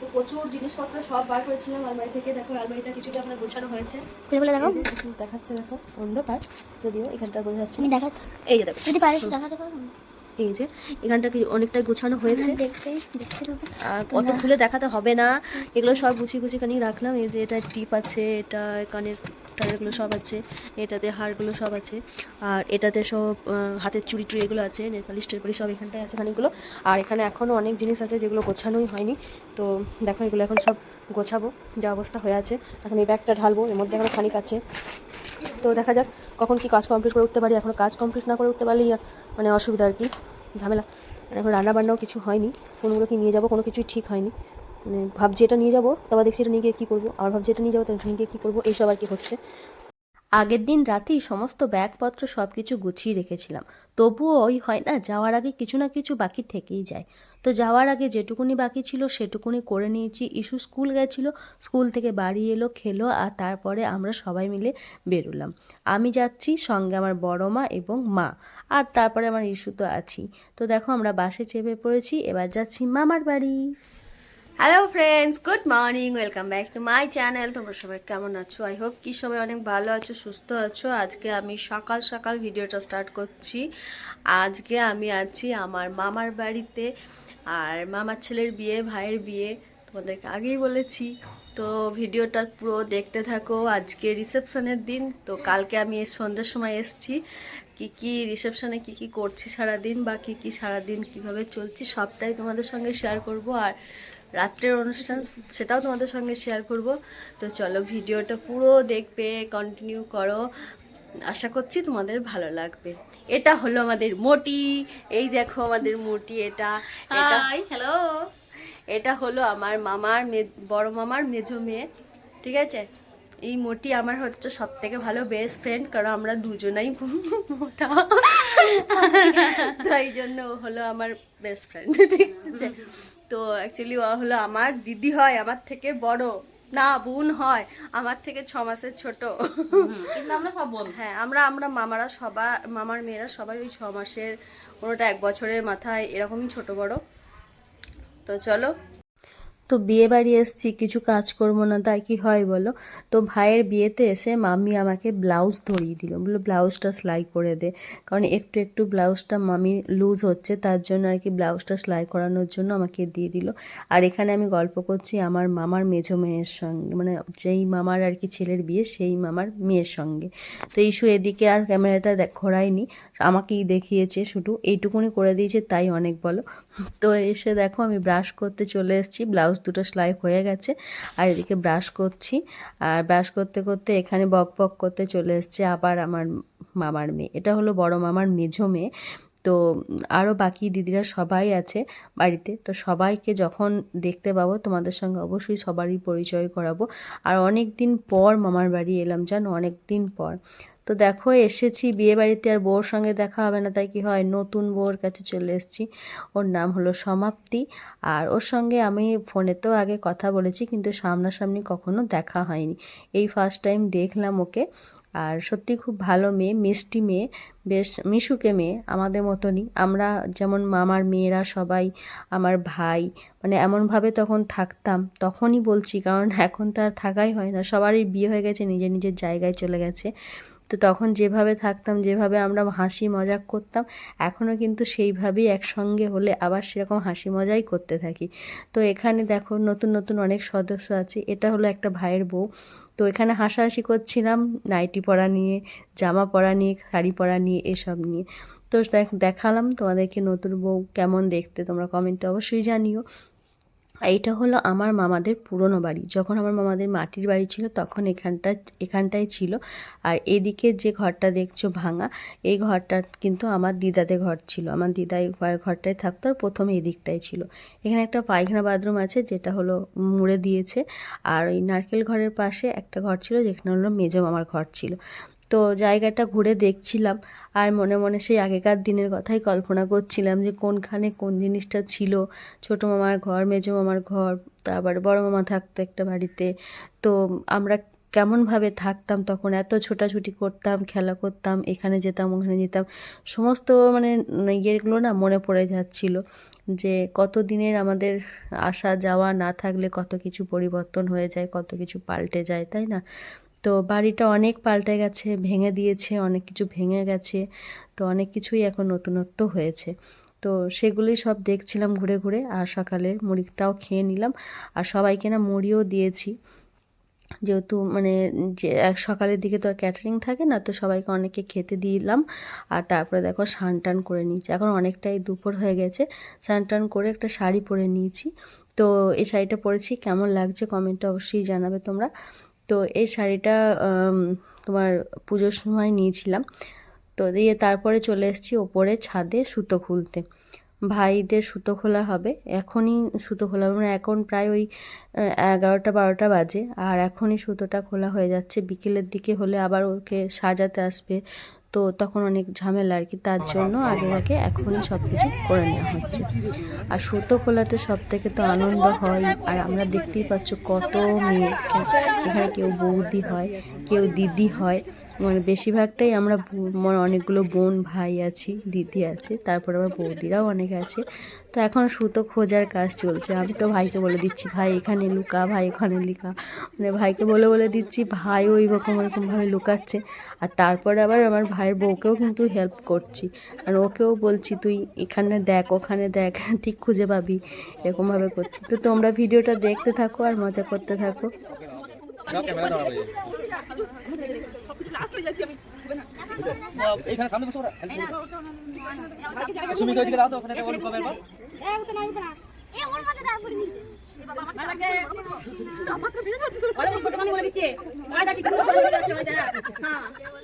তো প্রচুর জিনিসপত্র সব বার করেছিলাম আলমারি থেকে। দেখো আলমারিটা কিছুটা আপনার গোছানো হয়েছে। খুলে বলে দেখো। দেখাচ্ছে দেখো অন্ধকার যদিও এখানটা বোঝা যাচ্ছে আমি দেখাচ্ছি। এই যে দেখো। যদি পারিস দেখাতে পারো। এই যে এখানটা কি অনেকটাই গোছানো হয়েছে। আর অত খুলে দেখাতে হবে না। এগুলো সব গুছিয়ে গুছিয়ে খানি রাখলাম। এই যে এটা টিপ আছে এটা কানের টানেরগুলো সব আছে এটাতে হারগুলো সব আছে আর এটাতে সব হাতের চুড়ি টুড়ি এগুলো আছে নেলপালিশ টেলপালিশ সব এখানটায় আছে খানিকগুলো। আর এখানে এখনও অনেক জিনিস আছে যেগুলো গোছানোই হয়নি। তো দেখো এগুলো এখন সব গোছাবো। যা অবস্থা হয়ে আছে। এখন এই ব্যাগটা ঢালবো। এর মধ্যে এখনও খানিক আছে। তো দেখা যাক কখন কি কাজ কমপ্লিট করে উঠতে পারি। এখনও কাজ কমপ্লিট না করে উঠতে পারলেই মানে অসুবিধা আর কি, ঝামেলা। এখন রান্নাবান্নাও কিছু হয়নি। কোনোগুলো কি নিয়ে যাব, কোনো কিছুই ঠিক হয়নি। মানে ভাবছি এটা নিয়ে যাব, তারপর দেখছি এটা নিয়ে গিয়ে কী করব। আবার ভাবছি এটা নিয়ে যাব, তারপর নিয়ে গিয়ে কী করব, এইসব আর কি হচ্ছে। আগের দিন রাতেই সমস্ত ব্যাগপত্র সব কিছু গুছিয়ে রেখেছিলাম। তবুও ওই হয় না, যাওয়ার আগে কিছু না কিছু বাকি থেকেই যায়। তো যাওয়ার আগে যেটুকুনি বাকি ছিল সেটুকুনি করে নিয়েছি। ইস্যু স্কুল গেছিল, স্কুল থেকে বাড়ি এলো, খেলো আর তারপরে আমরা সবাই মিলে বেরোলাম। আমি যাচ্ছি, সঙ্গে আমার বড় মা এবং মা। আর তারপরে আমার ইস্যু তো আছি তো দেখো আমরা বাসে চেপে পড়েছি, এবার যাচ্ছি মামার বাড়ি। Hello friends good morning welcome back to my channel তোমরা সবাই কেমন আছো? আই হোপ কি সবাই অনেক ভালো আছো, সুস্থ আছো। আজকে আমি সকাল সকাল ভিডিওটা স্টার্ট করছি। আজকে আমি আছি আমার মামার বাড়িতে আর মামার ছেলের বিয়ে, ভাইয়ের বিয়ে। তোমাদেরকে আগেই বলেছি। তো ভিডিওটা পুরো দেখতে থাকো। আজকে রিসেপশনের দিন। তো কালকে আমি সন্ধ্যের সময় এসেছি। কি কি রিসেপশনে কি কি করছি সারাদিন বা কি কি সারাদিন কীভাবে চলছি সবটাই তোমাদের সঙ্গে শেয়ার করব। আর রাত্রের অনুষ্ঠান সেটাও তোমাদের সঙ্গে শেয়ার করব। তো চলো ভিডিওটা পুরো দেখবে কন্টিনিউ করো। আশা করছি তোমাদের ভালো লাগবে। এটা হলো আমাদের মোটি এই দেখো আমাদের মোটি এটা এটা। হ্যালো এটা হলো আমার মামার মে- বড় মামার মেজো মেয়ে ঠিক আছে? এই মোটি আমার হচ্ছে সব থেকে ভালো বেস্ট ফ্রেন্ড কারণ আমরা দুজনাই মোটা। তাই জন্য হলো আমার বেস্ট ফ্রেন্ড ঠিক আছে? তো অ্যাকচুয়ালি ও হলো আমার দিদি হয় আমার থেকে বড়। না বোন হয় আমার থেকে ছ মাসের ছোট। কিন্তু আমরা সব বন্ধু। হ্যাঁ আমরা আমরা মামারা সবার মামার মেয়েরা সবাই ওই ছ মাসের কোনোটা এক বছরের মাথায় এরকমই ছোট বড়। তো চলো তো বিয়ে বাড়ি এসছি, কিছু কাজ করব না, তাই কি হয় বলো? তো ভাইয়ের বিয়েতে এসে মামি আমাকে ব্লাউজ ধরিয়ে দিল। বলল, ব্লাউজটা সেলাই করে দে। কারণ একটু একটু ব্লাউজটা মামি লুজ হচ্ছে, তার জন্য আর কি ব্লাউজটা সেলাই করানোর জন্য আমাকে দিয়ে দিল। আর এখানে আমি গল্প করছি আমার মামার মেজো মেয়ের সঙ্গে মানে যেই মামার আর কি ছেলের বিয়ে, সেই মামার মেয়ের সঙ্গে। তো ইস্যু এদিকে আর ক্যামেরাটা ঘোরায়নি, আমাকেই দেখিয়েছে শুধু, এইটুকুনি করে দিয়েছে, তাই অনেক বলো। তো এসে দেখো, আমি ব্রাশ করতে চলে এসেছি, ব্লাউজ দুটো সেলাই হয়ে গেছে। আর এদিকে ব্রাশ করছি। আর ব্রাশ করতে করতে এখানে বক বক করতে চলে এসেছে আবার আমার মামার মেয়ে। এটা হলো বড় মামার মেঝো মেয়ে। তো আরও বাকি দিদিরা সবাই আছে বাড়িতে। তো সবাইকে যখন দেখতে পাবো, তোমাদের সঙ্গে অবশ্যই সবারই পরিচয় করাবো। আর অনেক দিন পর মামার বাড়ি এলাম জানো? অনেক দিন পর। তো দেখো, এসেছি বিয়ে বাড়িতে আর বউর সঙ্গে দেখা হবে না, তাই কি হয়? নতুন বউর কাছে চলে এসেছি। ওর নাম হলো সমাপ্তি। আর ওর সঙ্গে আমি ফোনেতেও আগে কথা বলেছি, কিন্তু সামনাসামনি কখনো দেখা হয়নি। এই ফার্স্ট টাইম দেখলাম ওকে। আর সত্যি খুব ভালো মেয়ে, মিষ্টি মেয়ে, বেশ মিশুকে মেয়ে, আমাদের মতনই। আমরা যেমন মামার মেয়েরা সবাই, আমার ভাই মানে এমনভাবে তখন থাকতাম, তখনই বলছি, কারণ এখন তো আর থাকাই হয় না। সবারই বিয়ে হয়ে গেছে, নিজের নিজের জায়গায় চলে গেছে। তো তখন যেভাবে থাকতাম, যেভাবে আমরা হাসি মজাক করতাম এখনও কিন্তু সেইভাবেই একসঙ্গে হলে আবার সেরকম হাসি মজাই করতে থাকি। তো এখানে দেখো নতুন নতুন অনেক সদস্য আছে। এটা হলো একটা ভাইয়ের বউ। তো এখানে হাসাহাসি করছিলাম নাইটি পরা নিয়ে, জামা পরা নিয়ে, শাড়ি পরা নিয়ে, এসব নিয়ে। তো দেখ- দেখালাম তোমাদেরকে নতুন বউ কেমন দেখতে, তোমরা কমেন্টে অবশ্যই জানিও। এইটা হলো আমার মামাদের পুরনো বাড়ি। যখন আমার মামাদের মাটির বাড়ি ছিল তখন এখানটা, এখানটাই ছিল। আর এদিকে যে ঘরটা দেখছ ভাঙা, এই ঘরটা কিন্তু আমার দিদাদের ঘর ছিল। আমার দিদা এই ঘর- ঘরটায় থাকতো আর প্রথমে এদিকটাই ছিল। এখানে একটা পায়খানা বাথরুম আছে যেটা হলো মুড়ে দিয়েছে। আর ওই নারকেল ঘরের পাশে একটা ঘর ছিল যেখানে হলো মেজো মামার ঘর ছিল। তো জায়গাটা ঘুরে দেখছিলাম আর মনে মনে সেই আগেকার দিনের কথাই কল্পনা করছিলাম যে কোনখানে কোন জিনিসটা ছিল। ছোটো মামার ঘর, মেজো মামার ঘর, তারপরে বড় মামা থাকতো একটা বাড়িতে। তো আমরা কেমনভাবে থাকতাম, তখন এত ছোটাছুটি করতাম, খেলা করতাম, এখানে যেতাম, ওখানে যেতাম, সমস্ত মানে ইয়েগুলো না মনে পড়ে যাচ্ছিল যে কত দিনের আমাদের আসা যাওয়া না থাকলে কত কিছু পরিবর্তন হয়ে যায়, কত কিছু পাল্টে যায়, তাই না? তো বাড়িটা অনেক পাল্টে গেছে, ভেঙে দিয়েছে, অনেক কিছু ভেঙে গেছে, তো অনেক কিছুই এখন নতুনত্ব হয়েছে। তো সেগুলি সব দেখছিলাম ঘুরে ঘুরে আর সকালে মুড়িটাও খেয়ে নিলাম। আর সবাইকে না মুড়িও দিয়েছি। যেহেতু মানে যে এক সকালের দিকে তো আর ক্যাটারিং থাকে না, তো সবাইকে অনেকে খেতে দিলাম। আর তারপরে দেখো স্নান টান করে নিয়েছি। এখন অনেকটাই দুপুর হয়ে গেছে, স্নান টান করে একটা শাড়ি পরে নিয়েছি। তো এই শাড়িটা পরেছি, কেমন লাগছে কমেন্টে অবশ্যই জানাবে তোমরা। তো এই শাড়িটা তোমার পুজোর সময় নিয়েছিলাম। তো দিয়ে তারপরে চলে এসেছি ওপরে ছাদে সুতো খুলতে। ভাইদের সুতো খোলা হবে। এখনই সুতো খোলা হবে। মানে এখন প্রায় ওই এগারোটা বারোটা বাজে। আর এখনই সুতোটা খোলা হয়ে যাচ্ছে। বিকেলের দিকে হলে আবার ওকে সাজাতে আসবে। তো তখন অনেক ঝামেলা আর কি। তার জন্য আগে আগে এখনই সব কিছু করে নেওয়া হচ্ছে। আর সুতো খোলাতে সব থেকে তো আনন্দ হয়। আর আমরা দেখতেই পাচ্ছ কত মেয়ে। এখানে কেউ বৌদি হয়। কেউ দিদি হয়। মানে বেশিরভাগটাই আমরা মানে অনেকগুলো বোন ভাই আছি, দিদি আছে, তারপর আমার বৌদিরাও অনেক আছে। তো এখন সুতো খোঁজার কাজ চলছে। আমি তো ভাইকে বলে দিচ্ছি, ভাই, এখানে লুকা, ভাই, এখানে লিখা। মানে ভাইকে বলে বলে দিচ্ছি ভাই ওই রকম ওরকমভাবে লুকাচ্ছে। আর তারপরে আবার আমার ভাইয়ের বউকেও কিন্তু হেল্প করছি। আর ওকেও বলছি, তুই এখানে দেখ, ওখানে দেখ, ঠিক খুঁজে পাবি। এরকমভাবে করছি। তো তোমরা ভিডিওটা দেখতে থাকো আর মজা করতে থাকো। এইখানে সামনে বসে ওরা। ওইদিকে দাও তো ওখানে একটা কবে একবার নিয়ে যাবে বলো কাজ কাজ শেষ হয়।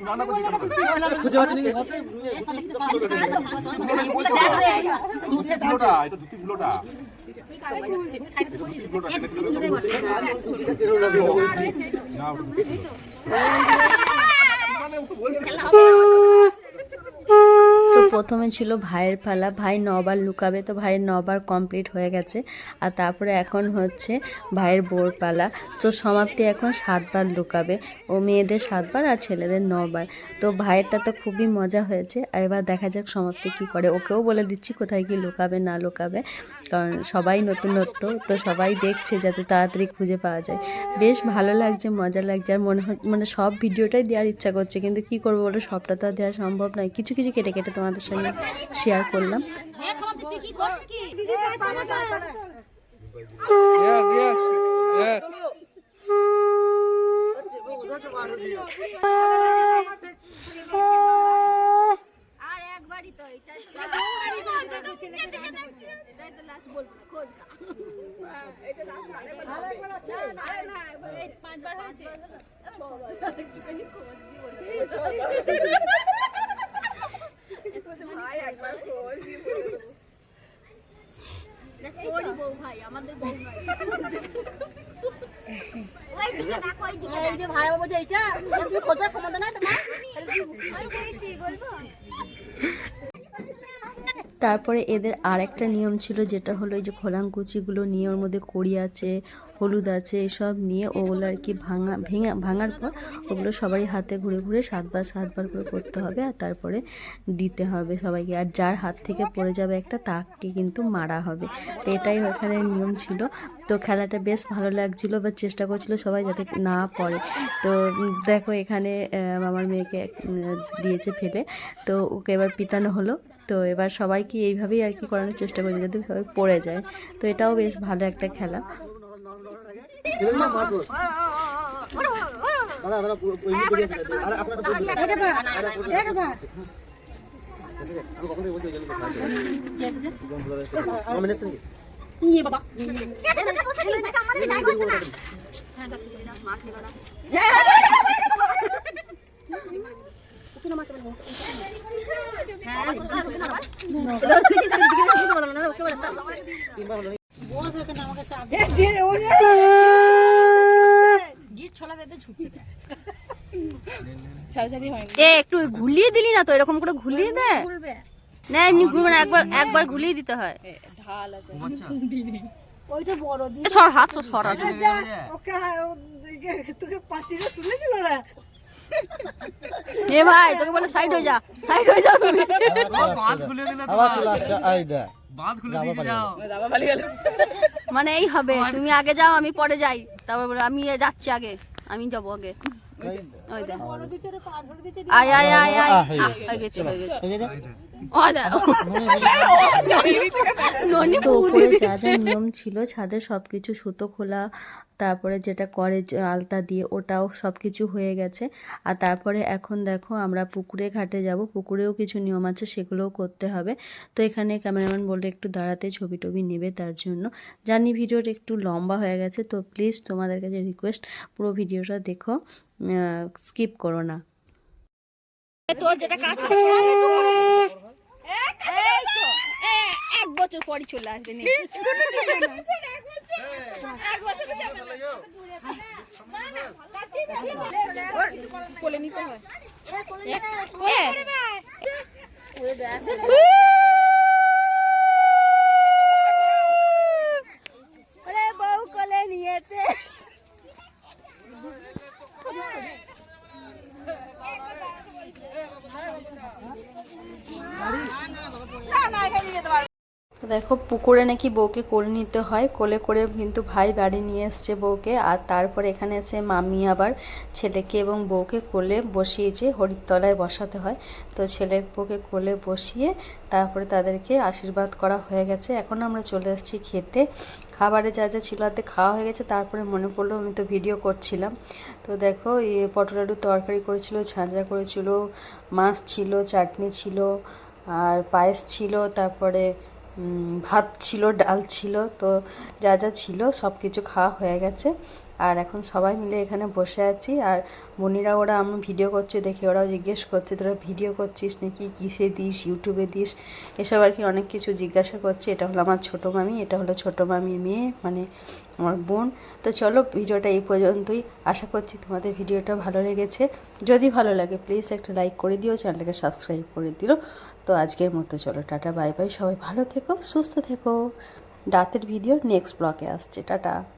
না। খুঁজে পাচ্ছি নাকি ধুতিগুলোটা এটা ধুতিগুলোটা তো প্রথমে ছিল ভাইয়ের পালা, ভাই নবার লুকাবে তো ভাইয়ের নবার কমপ্লিট হয়ে গেছে। আর তারপরে এখন হচ্ছে ভাইয়ের বোর পালা। তো সমাপ্তি এখন সাতবার লুকাবে। ও মেয়েদের সাতবার আর ছেলেদের নবার। তো ভাইয়েরটা তো খুবই মজা হয়েছে। আর এবার দেখা যাক সমাপ্তি কী করে। ওকেও বলে দিচ্ছি কোথায় কি লুকাবে, না লুকাবে। কারণ সবাই নতুনত্ব, তো সবাই দেখছে যাতে তাড়াতাড়ি খুঁজে পাওয়া যায়। বেশ ভালো লাগছে, মজা লাগছে। আর মনে মানে সব ভিডিওটাই দেওয়ার ইচ্ছা করছে। কিন্তু কি করব বলো? সবটা তো আর দেওয়া সম্ভব নয়। কিছু কিছু কেটে কেটে তোমাদের সঙ্গে শেয়ার করলাম। আর একবারই ভাই, আমাদের বউ নয়। ওই দিকে দেখো, ওই তারপরে এদের আর একটা নিয়ম ছিল যেটা হলো এই যে খোলাঙ্কুচিগুলো নিয়ে ওর মধ্যে কড়ি আছে হলুদ আছে, এসব নিয়ে ওগুলো আর কি ভাঙা, ভেঙে, ভাঙার পর ওগুলো সবারই হাতে ঘুরে ঘুরে সাতবার সাতবার করে করতে হবে আর তারপরে দিতে হবে সবাইকে। আর যার হাত থেকে পড়ে যাবে একটা, তাকে কিন্তু মারা হবে। তো এটাই ওখানে নিয়ম ছিল। তো খেলাটা বেশ ভালো লাগছিল বা চেষ্টা করছিল সবাই যাতে না পড়ে। তো দেখো এখানে আমার মেয়েকে দিয়েছে ফেলে। তো ওকে এবার পিটানো হলো। তো এবার সবাইকে এইভাবেই আর কি করানোর চেষ্টা করছে যাতে সবাই পড়ে যায়। তো এটাও বেশ ভালো একটা খেলা। তিনবার হলো এ একটু ঘুলিয়ে দিলি না তো? এরকম করে ঘুলিয়ে দে। না এমনি ঘুরবে না একবার একবার ঘুলিয়ে দিতে হয়। ঢাল আছে। এ, সর হাত তো সরা এ ভাই তোকে বলে সাইড হয়ে যা সাইড হয়ে যা তুমি আবার চলে আসছে এই দেখ দাবা পালিয়ে গেল। মানে এই হবে তুমি আগে যাও আমি পরে যাই। তারপর বলে আমি যাচ্ছি আগে। আমি যাব আগে। ওই দেখ। আয় আয় আয় আয়। হয়ে গেছে। হয়ে গেছে তো উপরে যা যা নিয়ম ছিল ছাদে সবকিছু সুতো খোলা তারপরে যেটা করে আলতা দিয়ে ওটাও সব কিছু হয়ে গেছে। আর তারপরে এখন দেখো আমরা পুকুরে ঘাটে যাব পুকুরেও কিছু নিয়ম আছে সেগুলোও করতে হবে। তো এখানে ক্যামেরাম্যান বললে একটু দাঁড়াতে ছবি টবি নেবে তার জন্য। জানি ভিডিওটা একটু লম্বা হয়ে গেছে তো প্লিজ তোমাদের কাছে রিকোয়েস্ট পুরো ভিডিওটা দেখো স্কিপ করো না। তোর যেটা কাজ এক বছর পরই চলে আসবে নে। কোলে নিতে হয় তো দেখো, পুকুরে নাকি বউকে কোলে নিতে হয়। কোলে করে কিন্তু ভাই বাড়ি নিয়ে এসছে বউকে। আর তারপরে এখানে এসে মামি আবার ছেলেকে এবং বউকে কোলে বসিয়েছে হরিতলায় বসাতে হয়। তো ছেলে বউকে কোলে বসিয়ে তারপরে তাদেরকে আশীর্বাদ করা হয়ে গেছে। এখন আমরা চলে এসেছি খেতে। খাবারে যা যা ছিল হাতে খাওয়া হয়ে গেছে। তারপরে মনে পড়ল আমি তো ভিডিও করছিলাম। তো দেখো পটল আলুর তরকারি করেছিল, ঝাঁঝরা করেছিল, মাছ ছিল, চাটনি ছিল, আর পায়েস ছিল। তারপরে ভাত ছিল, ডাল ছিল, তো যা যা ছিল সব কিছু খাওয়া হয়ে গেছে। আর এখন সবাই মিলে এখানে বসে আছি। আর বোনিরা ওরা আমি ভিডিও করছে দেখে, ওরাও জিজ্ঞেস করছে, তোরা ভিডিও করছিস নাকি? কিসে দিস? ইউটিউবে দিস? এসব আর কি অনেক কিছু জিজ্ঞাসা করছে। এটা হলো আমার ছোটো মামি, এটা হলো ছোটো মামির মেয়ে মানে আমার বোন। তো চলো, ভিডিওটা এই পর্যন্তই। আশা করছি তোমাদের ভিডিওটা ভালো লেগেছে। যদি ভালো লাগে প্লিজ একটা লাইক করে দিও, চ্যানেলটাকে সাবস্ক্রাইব করে দিও। তো আজকের মতো চলো, টাটা, বাই বাই। সবাই ভালো থেকো, সুস্থ থেকো। রাতের ভিডিও নেক্সট ব্লকে আসছে, টাটা।